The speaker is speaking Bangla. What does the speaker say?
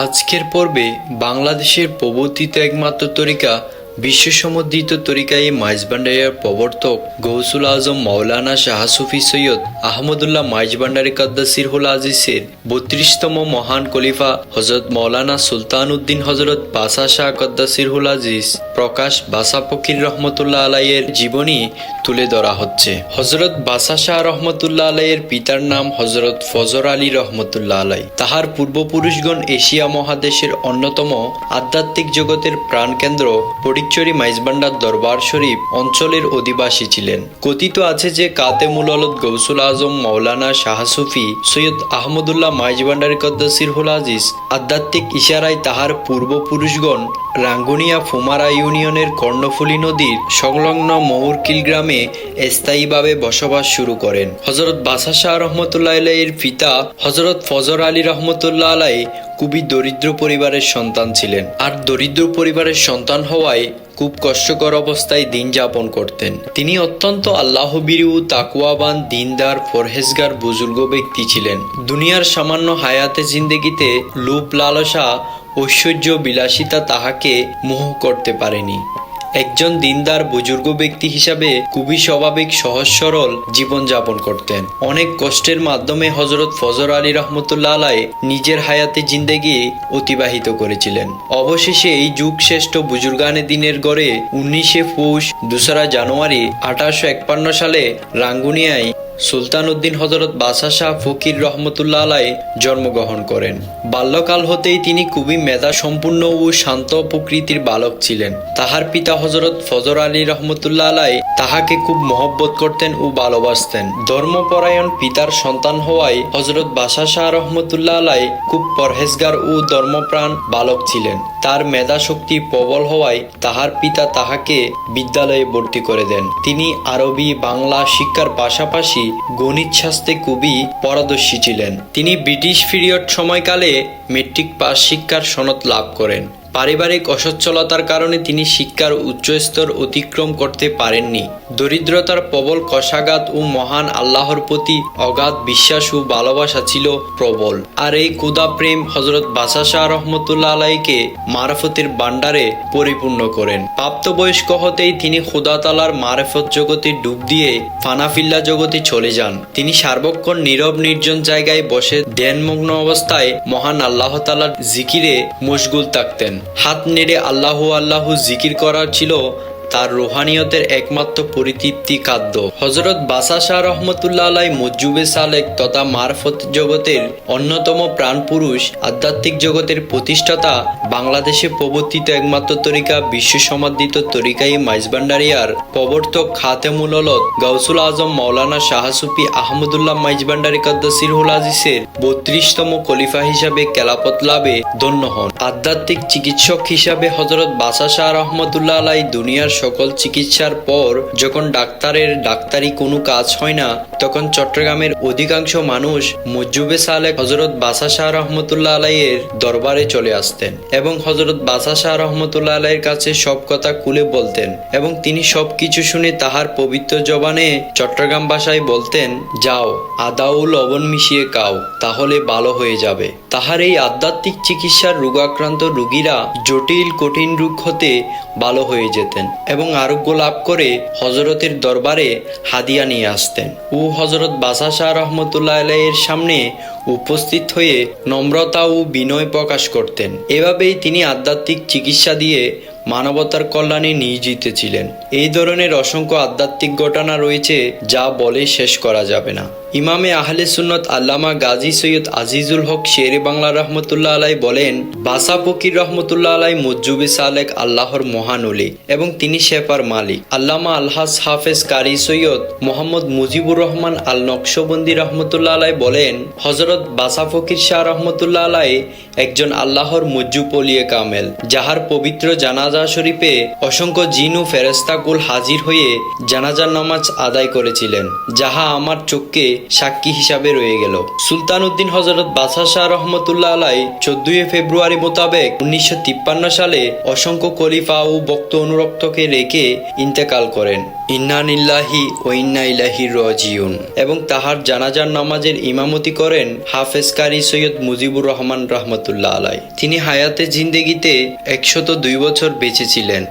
আজকের পর্বে বাংলাদেশের প্রবর্তিত একমাত্র তরিকা বিশ্বসমুদ্রিত তরিকায় মাইজবান্ডারিয়ার প্রবর্তক গৌসুল আজম মাওলানা শাহ সুফি সৈয়দ আহমদুল্লাহ মাইজবান্ডারি কদ্দাসির হুল আজিসের বত্রিশতম মহান খলিফা হজরত মৌলানা সুলতান উদ্দিন হজরত বাসা শাহ কদ্দাসির হুল আজিজ প্রকাশ বাসা ফকির রহমতুল্লাহ আলাইয়ের জীবনী তুলে ধরা হচ্ছে। হজরত বাসা শাহ রহমতুল্লাহ আলাইয়ের পিতার নাম হজরত ফজর আলী রহমতুল্লাহ আলাই। তাহার পূর্বপুরুষগণ এশিয়া মহাদেশের অন্যতম আধ্যাত্মিক জগতের প্রাণকেন্দ্র ফটিকচুরি মাইজবান্ডার দরবার শরীফ অঞ্চলের অধিবাসী ছিলেন। কথিত আছে যে কাতে মুললত গৌসুল আজম মৌলানা শাহ সুফি, সৈয়দ আহমদুল্লাহ মাইজবান্ডারি কদ্দাসির হুল আজিজ, আধ্যাত্মিক ইশারায় তাহার পূর্বপুরুষগণ রাঙ্গুনিয়া ফুমারা ইউনিয়নের কর্ণফুলী নদীর সংলগ্ন মহুরকিল গ্রামে স্থায়ীভাবে বসবাস শুরু করেন। হজরত বাসা শাহ রহমতুল্লাহ আলাইয়ের পিতা হজরত ফজর আলী রহমতুল্লাহ আলাই খুবই দরিদ্র পরিবারের সন্তান ছিলেন। আর দরিদ্র পরিবারের সন্তান হওয়ায় খুব কষ্টকর অবস্থায় দিন যাপন করতেন। তিনি অত্যন্ত আল্লাহবিরু তাকুয়াবান দিনদার ফরহেজগার বুজুর্গ ব্যক্তি ছিলেন। দুনিয়ার সামান্য হায়াতে জিন্দেগিতে লোভ লালসা ঐশ্বর্য বিলাসিতা তাহাকে মোহ করতে পারেনি। একজন দিনদার বুজুর্গ ব্যক্তি হিসাবে খুবই স্বাভাবিক, সহজ, সরল জীবনযাপন করতেন। অনেক কষ্টের মাধ্যমে হজরত ফজর আলী রহমতুল্লাহ আলাই নিজের হায়াতে জিন্দেগি অতিবাহিত করেছিলেন। অবশেষে এই যুগ শ্রেষ্ঠ বুজুর্গানে দিনের গড়ে উনিশে পৌষ, দোসরা জানুয়ারি আঠারোশো সালে রাঙ্গুনিয়ায় সুলতান উদ্দিন হজরত বাদশাহ শাহ ফকির রহমতুল্লাহ আলাই জন্মগ্রহণ করেন। বাল্যকাল হতেই তিনি খুবই মেধা সম্পূর্ণ ও শান্ত প্রকৃতির বালক ছিলেন। তাহার পিতা হজরত ফজর আলী রহমতুল্লাহ আলাই তাহাকে খুব মহব্বত করতেন ও ভালোবাসতেন। ধর্মপরায়ণ পিতার সন্তান হওয়ায় হজরত বাদশাহ শাহ রহমতুল্লাহ আলাই খুব পরহেজগার ও ধর্মপ্রাণ বালক ছিলেন। তার মেধা শক্তি প্রবল হওয়ায় তাহার পিতা তাহাকে বিদ্যালয়ে ভর্তি করে দেন। তিনি আরবি, বাংলা শিক্ষার পাশাপাশি গণিত শাস্ত্রে কবি পারদর্শী ছিলেন। তিনি ব্রিটিশ পিরিয়ড সময়কালে মেট্রিক পাস শিক্ষার সনদ লাভ করেন। পারিবারিক অসচ্ছলতার কারণে তিনি শিক্ষার উচ্চস্তর অতিক্রম করতে পারেননি। দরিদ্রতার প্রবল কষাঘাত ও মহান আল্লাহর প্রতি অগাধ বিশ্বাস ও ভালোবাসা ছিল প্রবল। আর এই কুদা প্রেম হজরত বাসা শাহ রহমতুল্লাহ আলাইকে মারফতের বান্ডারে পরিপূর্ণ করেন। প্রাপ্তবয়স্ক হতেই তিনি খুদা তালার মারফত জগতে ডুব দিয়ে ফানাফিল্লা জগতে চলে যান। তিনি সার্বক্ষণ নীরব নির্জন জায়গায় বসে ধ্যানমগ্ন অবস্থায় মহান আল্লাহ তালার জিকিরে মশগুল থাকতেন। হাত নেড়ে আল্লাহ আল্লাহ জিকির করার ছিল তার রোহানিয়তের একমাত্র পরিতৃপ্তি খাদ্য। হজরত বাসা শাহ রহমতুল্লাহ আলাই মজ্জুবে সালেক তথা মারফত জগতের অন্যতম প্রাণপুরুষ আধ্যাত্মিক জগতের প্রতিষ্ঠাতা বাংলাদেশে প্রবর্তিত একমাত্র তরিকা বিশ্ব সমাদিত তরিকাই মাইজবান্ডারিয়ার প্রবর্তক খাতেমুল হলত গাউসুল আজম মৌলানা শাহসুফি আহমদুল্লাহ মাইজবান্ডারি কদ্দাসির হুল আজিসের বত্রিশতম খলিফা হিসাবে কেলাপত লাভে ধন্য হন। আধ্যাত্মিক চিকিৎসক হিসাবে হজরত বাসা শাহ রহমতুল্লাহ আলাই দুনিয়ার সকল চিকিৎসার পর যখন ডাক্তারের ডাক্তারি কোনো কাজ হয় না, তখন চট্টগ্রামের অধিকাংশ মানুষ মজ্জুবে সালেক হজরত বাসা শাহ রহমতুল্লাহ আলাইয়ের দরবারে চলে আসতেন এবং হজরত বাসা শাহ রহমতুল্লাহ আলাইয়ের কাছে সব কথা খুলে বলতেন এবং তিনি সব কিছু শুনে তাহার পবিত্র জবানে চট্টগ্রাম ভাষায় বলতেন, যাও, আদা ও লবণ মিশিয়ে খাও, তাহলে ভালো হয়ে যাবে। তাহার এই আধ্যাত্মিক চিকিৎসার রোগাক্রান্ত রোগীরা জটিল কঠিন রোগ হতে ভালো হয়ে যেতেন। এবং আরোগ্য লাভ করে হজরতের দরবারে হাদিয়া নিয়ে আসতেন। ও হজরত বাসা শাহ রহমতুল্লাহ আলাইয়ের সামনে উপস্থিত হয়ে নম্রতা ও বিনয় প্রকাশ করতেন। এভাবেই তিনি আধ্যাত্মিক চিকিৎসা দিয়ে মানবতার কল্যাণে নিয়োজিত ছিলেন। এই ধরনের অসংখ্য আধ্যাত্মিক ঘটনা রয়েছে যা বলে শেষ করা যাবে না। ইমামে আহলে সুন্নত আল্লামা গাজী সৈয়দ আজিজুল হক শেরে বাংলা রহমতুল্লাহ আলাই বলেন, বাসা ফকির রহমতুল্লাহ আলাই মজ্জুবে সালেক আল্লাহর মহানলি এবং তিনি শেফার মালিক। আল্লামা আলহাস হাফেজ কারি সৈয়দ মোহাম্মদ মুজিবুর রহমান আল নকশবন্দি রহমতুল্লাহ আলাই বলেন হজরত বাসা ফকির শাহ রহমতুল্লাহ আলাই একজন আল্লাহর মজ্জু পলিয়ে কামেল, যাহার পবিত্র জানাজা জানাজা শরীফে অসংখ্য জিন ও ফেরেস্তাকুল হাজির হয়ে জানাজার নামাজ আদায় করেছিলেন, যাহা আমার চোখকে সাক্ষী হিসাবে রয়ে গেল। সুলতান উদ্দিন হজরত বাদশাহ শাহ রহমতুল্লাহ আলাই চোদ্দই ফেব্রুয়ারি মোতাবেক উনিশশো তিপ্পান্ন সালে অসংখ্য খলিফা ও বক্ত অনুরক্তকে রেখে ইন্তেকাল করেন। ইন্নানিল্লাহি ও ইন্না ইলাহি রাজিউন। এবং তাহার জানাজার নামাজের ইমামতি করেন হাফেজ কারি সৈয়দ মুজিবুর রহমান রহমতুল্লাহ আলাই। তিনি হায়াতে জিন্দেগিতে একশত দুই বছর বেঁচে ছিলেন।